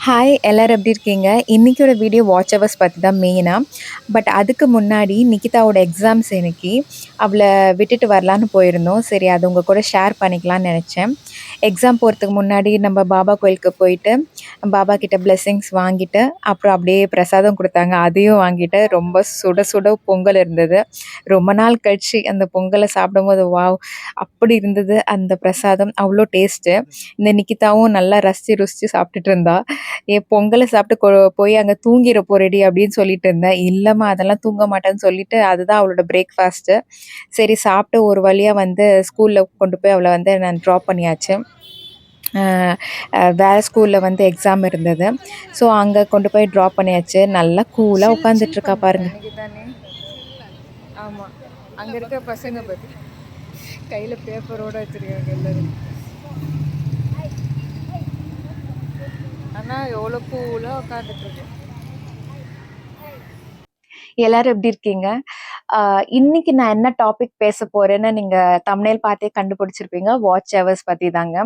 Hi எல்லோரும் எப்படி இருக்கீங்க? இன்றைக்கியோட வீடியோ வாட்ச் ஹவர்ஸ் பற்றி தான் மெயினாக பட் அதுக்கு முன்னாடி நிக்கிதாவோட எக்ஸாம்ஸ் இன்னைக்கு. அவளை விட்டுட்டு வரலான்னு போயிருந்தோம். சரி அது உங்கள் கூட ஷேர் பண்ணிக்கலான்னு நினச்சேன் எக்ஸாம் போகிறதுக்கு முன்னாடி நம்ம பாபா கோயிலுக்கு போயிட்டு, பாபா கிட்ட பிளெஸ்ஸிங்ஸ் வாங்கிட்டு, அப்புறம் அப்படியே பிரசாதம் கொடுத்தாங்க அதையும் வாங்கிட்டு, ரொம்ப சுட சுட பொங்கல் இருந்தது. ரொம்ப நாள் கழிச்சு அந்த பொங்கலை சாப்பிடும்போது, வாவ்! அப்படி இருந்தது அந்த பிரசாதம். அவ்வளோ டேஸ்ட்டு. இந்த நிக்கிதாவும் நல்லா ரசித்து ருசிச்சு சாப்பிட்டுட்டு இருந்தா. "ஏன் பொங்கல சாப்பிட்டு போய் அங்க தூங்கிற போறடி" அப்படின்னு சொல்லிட்டு இருந்தேன். இல்லம்மா அதெல்லாம் தூங்க மாட்டேன்னு சொல்லிட்டு, அதுதான் அவளோட பிரேக்ஃபாஸ்ட்டு. சரி சாப்பிட்டு ஒரு வழியா வந்து ஸ்கூல்ல கொண்டு போய் அவள வந்து நான் ட்ராப் பண்ணியாச்சு. வேற ஸ்கூல்ல வந்து எக்ஸாம் இருந்தது. ஸோ அங்க கொண்டு போய் ட்ராப் பண்ணியாச்சு. நல்லா கூலா உட்காந்துட்டு இருக்கா பாருங்க. அன்னைக்கு தானே ஆமா அங்க இருக்க பசங்க பத்தி கையில பேப்பரோட வச்சிருக்காங்க எல்லாரும் ஆனா எவ்வளவு பூவுல உட்காந்துட்டு இருக்கு எல்லாரும் எப்படி இருக்கீங்க? இன்னைக்கு நான் என்ன டாபிக் பேச போறேன்னு நீங்க தம்ப்நெயில் பார்த்தே கண்டுபிடிச்சிருப்பீங்க. வாட்ச் ஹவர்ஸ் பத்தி தாங்க.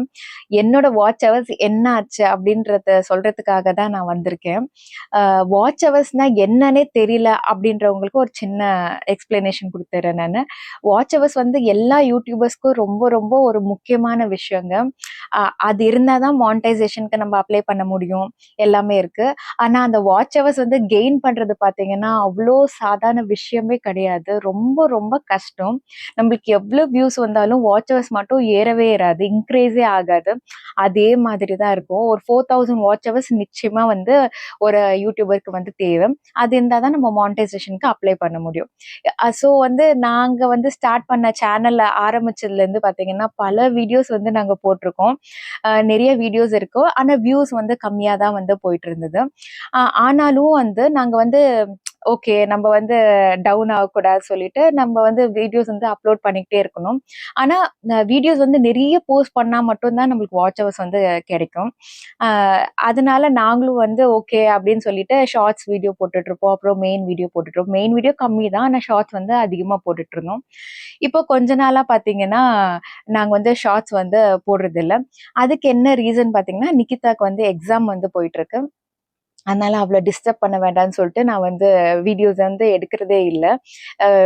என்னோட வாட்ச் ஹவர்ஸ் என்ன ஆச்சு அப்படின்றத சொல்றதுக்காக தான் நான் வந்திருக்கேன். வாட்ச் ஹவர்ஸ்னா என்னன்னே தெரியல அப்படின்றவங்களுக்கு ஒரு சின்ன எக்ஸ்பிளனேஷன் கொடுத்துறேன் நான் வாட்ச் ஹவர்ஸ் வந்து எல்லா யூடியூபர்ஸ்க்கும் ரொம்ப ரொம்ப ஒரு முக்கியமான விஷயங்க. அது இருந்தால் தான் மானிட்டைசேஷனுக்கு நம்ம அப்ளை பண்ண முடியும். எல்லாமே இருக்கு. ஆனால் அந்த வாட்ச் ஹவர்ஸ் வந்து கெயின் பண்ணுறது பார்த்தீங்கன்னா, அவ்வளோ சாதாரண விஷயமே கிடையாது. ரொம்ப ரொம்ப கஷ்டம். நம்மளுக்கு எவ்வளோ வியூஸ் வந்தாலும் வாட்சர்ஸ் மட்டும் ஏறவே ஏறாது. இன்க்ரீஸே ஆகாது. அதே மாதிரி தான் இருக்கும். ஒரு ஃபோர் தௌசண்ட் வாட்சவர்ஸ் நிச்சயமாக வந்து ஒரு யூடியூபருக்கு வந்து தேவை. அது இருந்தால் தான் நம்ம மானிட்டைசேஷனுக்கு அப்ளை பண்ண முடியும். ஸோ வந்து நாங்கள் வந்து ஸ்டார்ட் பண்ண சேனலில் ஆரம்பிச்சதுலேருந்து பார்த்தீங்கன்னா, பல வீடியோஸ் வந்து நாங்கள் போட்டிருக்கோம். நிறைய வீடியோஸ் இருக்கும். ஆனால் வியூஸ் வந்து கம்மியாக தான் வந்து போயிட்டு இருந்தது. ஆனாலும் வந்து நாங்கள் வந்து ஓகே நம்ம வந்து டவுன் ஆகக்கூடாது சொல்லிட்டு, நம்ம வந்து வீடியோஸ் வந்து அப்லோட் பண்ணிக்கிட்டே இருக்கணும். ஆனால் வீடியோஸ் வந்து நிறைய போஸ்ட் பண்ணால் மட்டும்தான் நம்மளுக்கு வாட்ச் ஹவர்ஸ் வந்து கிடைக்கும். அதனால நாங்களும் வந்து ஓகே அப்படின்னு சொல்லிட்டு ஷார்ட்ஸ் வீடியோ போட்டுட்ருப்போம். அப்புறம் மெயின் வீடியோ போட்டுட்ருப்போம். மெயின் வீடியோ கம்மி தான். ஆனால் ஷார்ட்ஸ் வந்து அதிகமாக போட்டுட்ருந்தோம். இப்போ கொஞ்ச நாளாக பார்த்தீங்கன்னா, நாங்கள் வந்து ஷார்ட்ஸ் வந்து போடுறதில்ல. அதுக்கு என்ன ரீசன் பார்த்தீங்கன்னா, நிக்கிதாக்கு வந்து எக்ஸாம் வந்து போயிட்டுருக்கு. அதனால அவளை டிஸ்டர்ப் பண்ண வேண்டாம்னு சொல்லிட்டு நான் வந்து வீடியோஸ் வந்து எடுக்கிறதே இல்லை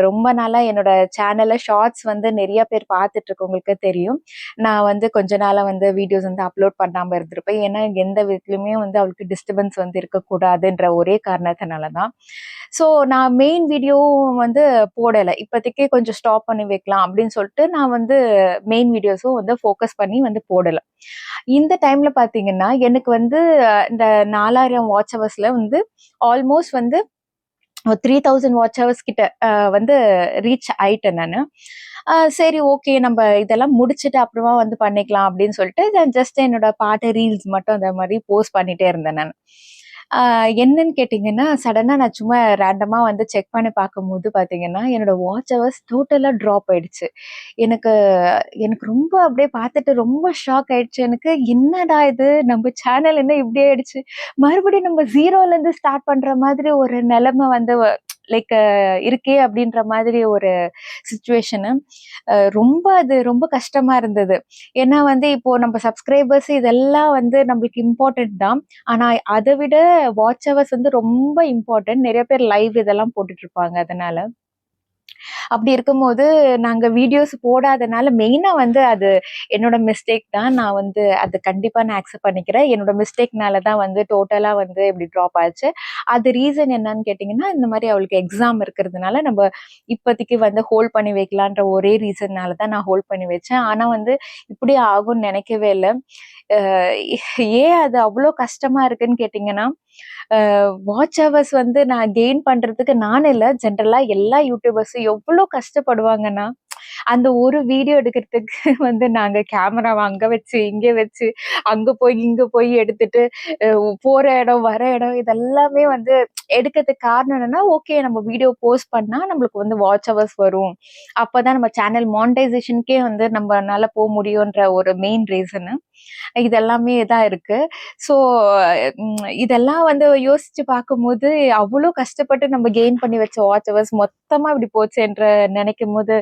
ரொம்ப நாளாக என்னோட சேனலை ஷார்ட்ஸ் வந்து நிறைய பேர் பார்த்துட்டு இருக்கவங்களுக்கு தெரியும். நான் வந்து கொஞ்ச நாளாக வந்து வீடியோஸ் வந்து அப்லோட் பண்ணாமல் இருந்திருப்பேன். ஏன்னா எந்த விதத்துலயுமே வந்து அவளுக்கு டிஸ்டர்பன்ஸ் வந்து இருக்கக்கூடாதுன்ற ஒரே காரணத்தினால தான். ஸோ நான் மெயின் வீடியோவும் வந்து போடலை இப்போதைக்கே கொஞ்சம் ஸ்டாப் பண்ணி வைக்கலாம் அப்படின்னு சொல்லிட்டு நான் வந்து மெயின் வீடியோஸும் வந்து ஃபோக்கஸ் பண்ணி வந்து போடலை இந்த டைமில் பார்த்தீங்கன்னா, எனக்கு வந்து இந்த 4000 வாட்ச் ஹவர்ஸ்ல வந்து ஆல்மோஸ்ட் வந்து த்ரீ தௌசண்ட் வாட்ச் ஹவர்ஸ் கிட்ட வந்து ரீச் ஆயிட்டேன் நான். சரி ஓகே நம்ம இதெல்லாம் முடிச்சுட்டு அப்புறமா வந்து பண்ணிக்கலாம் அப்படின்னு சொல்லிட்டு, ஜஸ்ட் என்னோட பாட்டு ரீல்ஸ் மட்டும் அந்த மாதிரி போஸ்ட் பண்ணிட்டே இருந்தேன் நான். என்னன்னு கேட்டிங்கன்னா சடனாக நான் சும்மா ரேண்டமாக வந்து செக் பண்ணி பார்க்கும்போது பார்த்தீங்கன்னா, என்னோட வாட்ச் ஹவர்ஸ் டோட்டலாக ட்ராப் ஆயிடுச்சு. எனக்கு எனக்கு ரொம்ப அப்படியே பார்த்துட்டு ரொம்ப ஷாக் ஆயிடுச்சு எனக்கு. என்னடா இது நம்ம சேனல் என்ன இப்படி ஆயிடுச்சு? மறுபடியும் நம்ம ஜீரோலேருந்து ஸ்டார்ட் பண்ணுற மாதிரி ஒரு நெலைம வந்து லைக் இருக்கே அப்படின்ற மாதிரி ஒரு சுச்சுவேஷனு ரொம்ப அது ரொம்ப கஷ்டமா இருந்தது. ஏன்னா வந்து இப்போ நம்ம சப்ஸ்கிரைபர்ஸ் இதெல்லாம் வந்து நம்மளுக்கு இம்பார்ட்டன்ட் தான். ஆனா அதை விட வாட்ச் ஹவர்ஸ் வந்து ரொம்ப இம்பார்ட்டன்ட். நிறைய பேர் லைவ் இதெல்லாம் போட்டுட்ருப்பாங்க அதனால. அப்படி இருக்கும்போது, நாங்கள் வீடியோஸ் போடாதனால மெயினாக வந்து அது என்னோட மிஸ்டேக் தான். நான் வந்து அது கண்டிப்பாக நான் அக்செப்ட் பண்ணிக்கிறேன். என்னோட மிஸ்டேக்னால தான் வந்து டோட்டலாக வந்து இப்படி ட்ராப் ஆச்சு. அது ரீசன் என்னன்னு கேட்டிங்கன்னா இந்த மாதிரி அவளுக்கு எக்ஸாம் இருக்கிறதுனால நம்ம இப்போதைக்கு வந்து ஹோல்ட் பண்ணி வைக்கலான்ற ஒரே ரீசன்னால தான் நான் ஹோல்ட் பண்ணி வச்சேன். ஆனால் வந்து இப்படி ஆகும்னு நினைக்கவே இல்லை ஏன் அது அவ்வளோ கஷ்டமாக இருக்குன்னு கேட்டிங்கன்னா வாட்ச் ஹவர்ஸ் வந்து நான் கெயின் பண்ணுறதுக்கு நான் இல்லை ஜென்ரலாக எல்லா யூடியூபர்ஸும் எவ்வளோ எவ்வளோ கஷ்டப்படுவாங்கன்னா, அந்த ஒரு வீடியோ எடுக்கிறதுக்கு வந்து நாங்க கேமராவை அங்க வச்சு, இங்க வச்சு, அங்க போய், இங்க போய் எடுத்துட்டு, போகிற போற இடம், வர இடம் இதெல்லாமே வந்து எடுக்கிறதுக்கு காரணம் என்னன்னா, ஓகே நம்ம வீடியோ போஸ்ட் பண்ணா நம்மளுக்கு வந்து வாட்ச் ஹவர்ஸ் வரும். அப்பதான் நம்ம சேனல் மானிட்டைசேஷனுக்கே வந்து நம்மளால போக முடியுன்ற ஒரு மெயின் ரீசனு. இதெல்லாமே தான் இருக்கு. ஸோ இதெல்லாம் வந்து யோசிச்சு பார்க்கும்போது, அவ்வளோ கஷ்டப்பட்டு நம்ம கெயின் பண்ணி வச்ச வாட்ச் ஹவர்ஸ் மொத்தமாக இப்படி போச்சேன்ற நினைக்கும் போது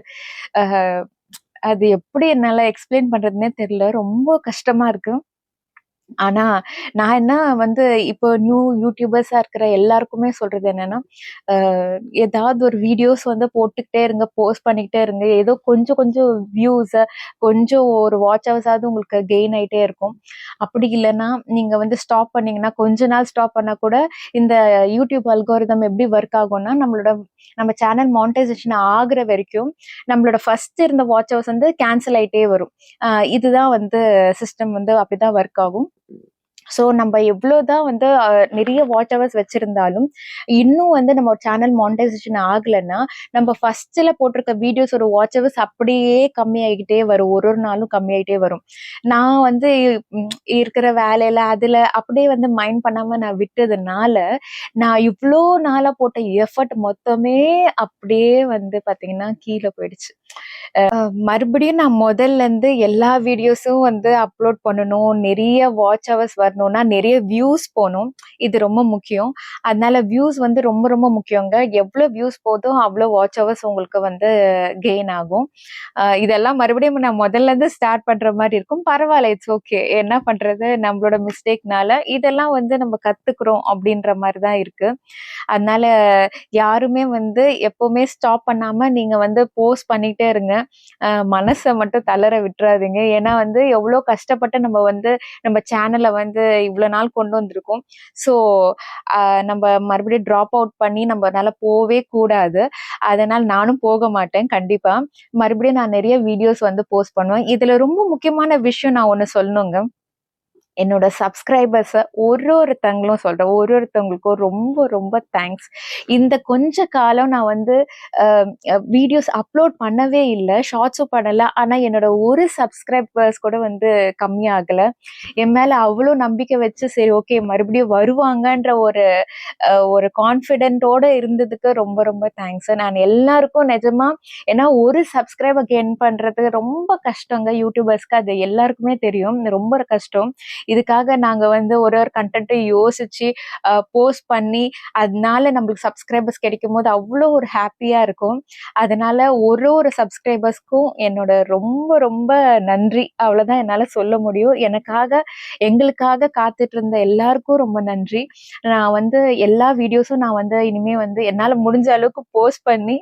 அது எப்படி என்னால எக்ஸ்பிளைன் பண்றதுன்னே தெரியல. ரொம்ப கஷ்டமா இருக்கு. ஆனா, நான் என்ன வந்து இப்போ நியூ யூடியூபர்ஸா இருக்கிற எல்லாருக்குமே சொல்றது என்னன்னா, அ ஏதாவது ஒரு வீடியோஸ் வந்து போட்டுக்கிட்டே இருங்க, போஸ்ட் பண்ணிக்கிட்டே இருங்க. ஏதோ கொஞ்சம் கொஞ்சம் வியூஸ கொஞ்சம் ஒரு வாட்ச் ஹவர்ஸாவது உங்களுக்கு கெயின் ஆயிட்டே இருக்கும். அப்படி இல்லன்னா, நீங்க வந்து ஸ்டாப் பண்ணீங்கன்னா, கொஞ்ச நாள் ஸ்டாப் பண்ணா கூட இந்த யூடியூப் அல்காரிதம் எப்படி ஒர்க் ஆகும்னா, நம்மளோட நம்ம சேனல் மானிட்டைசேஷன் ஆகுற வரைக்கும், நம்மளோட ஃபர்ஸ்ட் இருந்த வாட்ச் ஹவர்ஸ் வந்து கேன்சல் ஆயிட்டே வரும். அ இதுதான் வந்து சிஸ்டம் வந்து அப்படிதான் ஒர்க் ஆகும். ஸோ நம்ம எவ்வளோதான் வந்து நிறைய வாட்ச் ஹவர்ஸ் வச்சுருந்தாலும் இன்னும் வந்து நம்ம சேனல் மானிட்டைசேஷன் ஆகலைன்னா நம்ம ஃபஸ்ட்டில் போட்டிருக்க வீடியோஸோட வாட்ச் ஹவர்ஸ் அப்படியே கம்மியாகிக்கிட்டே வரும். ஒரு ஒரு நாளும் கம்மியாகிட்டே வரும். நான் வந்து இருக்கிற வேலையில் அதில் அப்படியே வந்து மைண்ட் பண்ணாமல் நான் விட்டதுனால, நான் இவ்வளோ நாளாக போட்ட எஃபர்ட் மொத்தமே அப்படியே வந்து பார்த்திங்கன்னா கீழே போயிடுச்சு. மறுபடியும் நான் முதல்லேருந்து எல்லா வீடியோஸும் வந்து அப்லோட் பண்ணணும். நிறைய வாட்ச் ஹவர்ஸ் வரணும்னா, நிறைய வியூஸ் போகணும் இது ரொம்ப முக்கியம். அதனால வியூஸ் வந்து ரொம்ப ரொம்ப முக்கியங்க. எவ்வளோ வியூஸ் போதோ, அவ்வளோ வாட்ச் ஹவர்ஸ் உங்களுக்கு வந்து கெயின் ஆகும். இதெல்லாம் மறுபடியும் நான் மொதல்லேருந்து ஸ்டார்ட் பண்ற மாதிரி இருக்கும். பரவாயில்ல இட்ஸ் ஓகே. என்ன பண்றது? நம்மளோட மிஸ்டேக்னால இதெல்லாம் வந்து நம்ம கற்றுக்குறோம் அப்படின்ற மாதிரி தான் இருக்கு. அதனால யாருமே வந்து எப்பவுமே ஸ்டாப் பண்ணாம நீங்க வந்து போஸ்ட் பண்ணிட்டே இருங்க. மனசை மட்டும் தளர விட்டுறாதீங்க. ஏன்னா வந்து எவ்வளோ கஷ்டப்பட்டு நம்ம வந்து நம்ம சேனலை வந்து இவ்வளோ நாள் கொண்டு வந்திருக்கோம். ஸோ நம்ம மறுபடியும் ட்ராப் அவுட் பண்ணி நம்பனால போவே கூடாது. அதனால நானும் போக மாட்டேன் கண்டிப்பா. மறுபடியும் நான் நிறைய வீடியோஸ் வந்து போஸ்ட் பண்ணுவேன். இதுல ரொம்ப முக்கியமான விஷயம் நான் ஒண்ணு சொல்லணுங்க. என்னோட சப்ஸ்கிரைபர்ஸை ஒரு ஒருத்தங்களும் சொல்கிறேன் ஒரு ஒருத்தவங்களுக்கும் ரொம்ப ரொம்ப தேங்க்ஸ். இந்த கொஞ்ச காலம் நான் வந்து வீடியோஸ் அப்லோட் பண்ணவே இல்லை ஷார்ட்ஸும் பண்ணலை ஆனால் என்னோட ஒரு சப்ஸ்கிரைபர்ஸ் கூட வந்து கம்மியாகலை என் மேலே அவ்வளோ நம்பிக்கை வச்சு சரி ஓகே மறுபடியும் வருவாங்கன்ற ஒரு ஒரு கான்ஃபிடென்ட்டோட இருந்ததுக்கு ரொம்ப ரொம்ப தேங்க்ஸ். நான் எல்லாருக்கும் நிஜமாக ஏன்னா ஒரு சப்ஸ்கிரைபர் கெயின் பண்ணுறது ரொம்ப கஷ்டங்க யூடியூபர்ஸ்க்கு. அது எல்லாருக்குமே தெரியும். ரொம்ப கஷ்டம். இதுக்காக நாங்க வந்து ஒரு ஒரு கண்டென்ட்டும் யோசிச்சு போஸ்ட் பண்ணி, அதனால நம்மளுக்கு சப்ஸ்கிரைபர்ஸ் கிடைக்கும்போது அவ்வளோ ஒரு ஹாப்பியாக இருக்கும். அதனால ஒரு ஒரு சப்ஸ்கிரைபர்ஸ்க்கும் என்னோட ரொம்ப ரொம்ப நன்றி. அவ்வளோதான் என்னால் சொல்ல முடியும். எனக்காக எங்களுக்காக காத்துட்டு இருந்த எல்லாருக்கும் ரொம்ப நன்றி. நான் வந்து எல்லா வீடியோஸும் நான் வந்து இனிமே வந்து என்னால் முடிஞ்ச அளவுக்கு போஸ்ட் பண்ணி,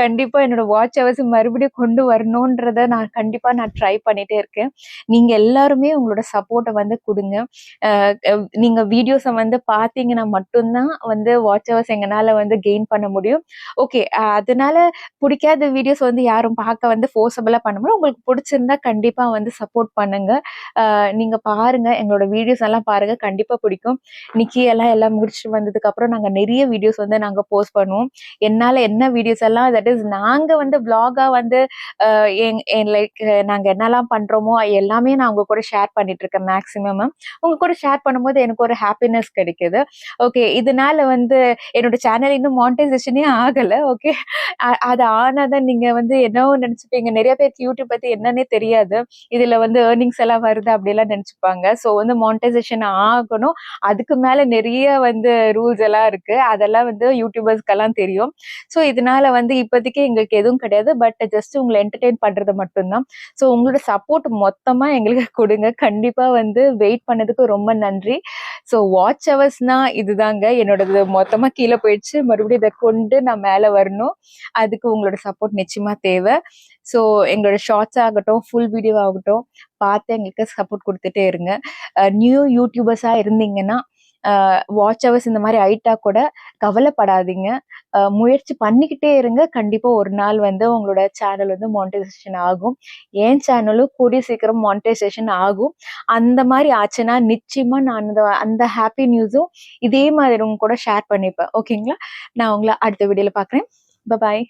கண்டிப்பாக என்னோட வாட்ச் ஹவர்ஸ் மறுபடியும் கொண்டு வரணுன்றத நான் கண்டிப்பாக நான் ட்ரை பண்ணிகிட்டே இருக்கேன். நீங்கள் எல்லாருமே உங்களோட சப்போர்ட்டை வந்து கொடுங்க நீங்கள் வீடியோஸை வந்து பார்த்தீங்கன்னா மட்டும்தான் வந்து வாட்ச் ஹவர்ஸ் எங்களால் வந்து கெயின் பண்ண முடியும். ஓகே அதனால பிடிக்காத வீடியோஸ் வந்து யாரும் பார்க்க வந்து ஃபோர்ஸபிளா பண்ண முடியும் உங்களுக்கு பிடிச்சிருந்தா கண்டிப்பாக வந்து சப்போர்ட் பண்ணுங்கள் நீங்கள் பாருங்கள் எங்களோட வீடியோஸ் எல்லாம் பாருங்கள் கண்டிப்பாக பிடிக்கும். நிக்கி எல்லாம் எல்லாம் முடிச்சுட்டு வந்ததுக்கப்புறம் நாங்கள் நிறைய வீடியோஸ் வந்து நாங்கள் போஸ்ட் பண்ணுவோம். என்னால் என்ன வீடியோஸ் எல்லாம் தட் இஸ் நாங்க வந்து வ்ளாகா வந்து எங் என் லைக் நாங்க என்னலாம் பண்றோமோ எல்லாமே நான் உங்க கூட ஷேர் பண்ணிட்டு இருக்கேன் மேக்ஸிமம். உங்க கூட ஷேர் பண்ணும்போது எனக்கு ஒரு ஹாப்பினஸ் கிடைக்குது. ஓகே இதனால வந்து என்னோட சேனல் இன்னும் மானிட்டைசேஷனே ஆகல. ஓகே அது ஆனா தான் நீங்க வந்து என்னவோ நினச்சிப்பீங்க நிறைய பேருக்கு யூடியூப் பத்தி என்னன்னே தெரியாது. இதுல வந்து ஏர்னிங்ஸ் எல்லாம் வருது அப்படிலாம் நினச்சிப்பாங்க ஸோ வந்து மானிட்டைசேஷன் ஆகணும். அதுக்கு மேல நிறைய வந்து ரூல்ஸ் எல்லாம் இருக்கு. அதெல்லாம் வந்து யூடியூபர்ஸ்க்கெல்லாம் தெரியும். ஸோ இதனால வந்து இப்போதைக்கு எங்களுக்கு எதுவும் கிடையாது. பட் ஜஸ்ட் உங்களை என்டர்டெயின் பண்றது மட்டும்தான் ஸோ உங்களோட சப்போர்ட் மொத்தமா எங்களுக்கு கொடுங்க கண்டிப்பா வந்து வெயிட் பண்ணதுக்கு ரொம்ப நன்றி. ஸோ வாட்ச் ஹவர்ஸ்னால் இதுதாங்க. என்னோடது மொத்தமா கீழே போயிடுச்சு. மறுபடியும் இதை கொண்டு நான் மேலே வரணும். அதுக்கு உங்களோட சப்போர்ட் நிச்சயமா தேவை ஸோ எங்களோட ஷார்ட்ஸ் ஆகட்டும், ஃபுல் வீடியோ ஆகட்டும், பார்த்து எங்களுக்கு சப்போர்ட் கொடுத்துட்டே இருங்க. நியூ யூடியூபர்ஸாக இருந்தீங்கன்னா, வாட்ச் ஹவர்ஸ் இந்த மாதிரி ஆயிட்டா கூட கவலைப்படாதீங்க. முயற்சி பண்ணிக்கிட்டே இருங்க. கண்டிப்பாக ஒரு நாள் வந்து உங்களோட சேனல் வந்து மானிட்டைசேஷன் ஆகும். என் சேனலும் கூடிய சீக்கிரம் மானிட்டைசேஷன் ஆகும். அந்த மாதிரி ஆச்சுன்னா நிச்சயமாக நான் அந்த அந்த ஹாப்பி நியூஸும் இதே மாதிரி உங்க கூட ஷேர் பண்ணிப்பேன். ஓகேங்களா? நான் உங்களை அடுத்த வீடியோவில் பார்க்குறேன். பபாய்.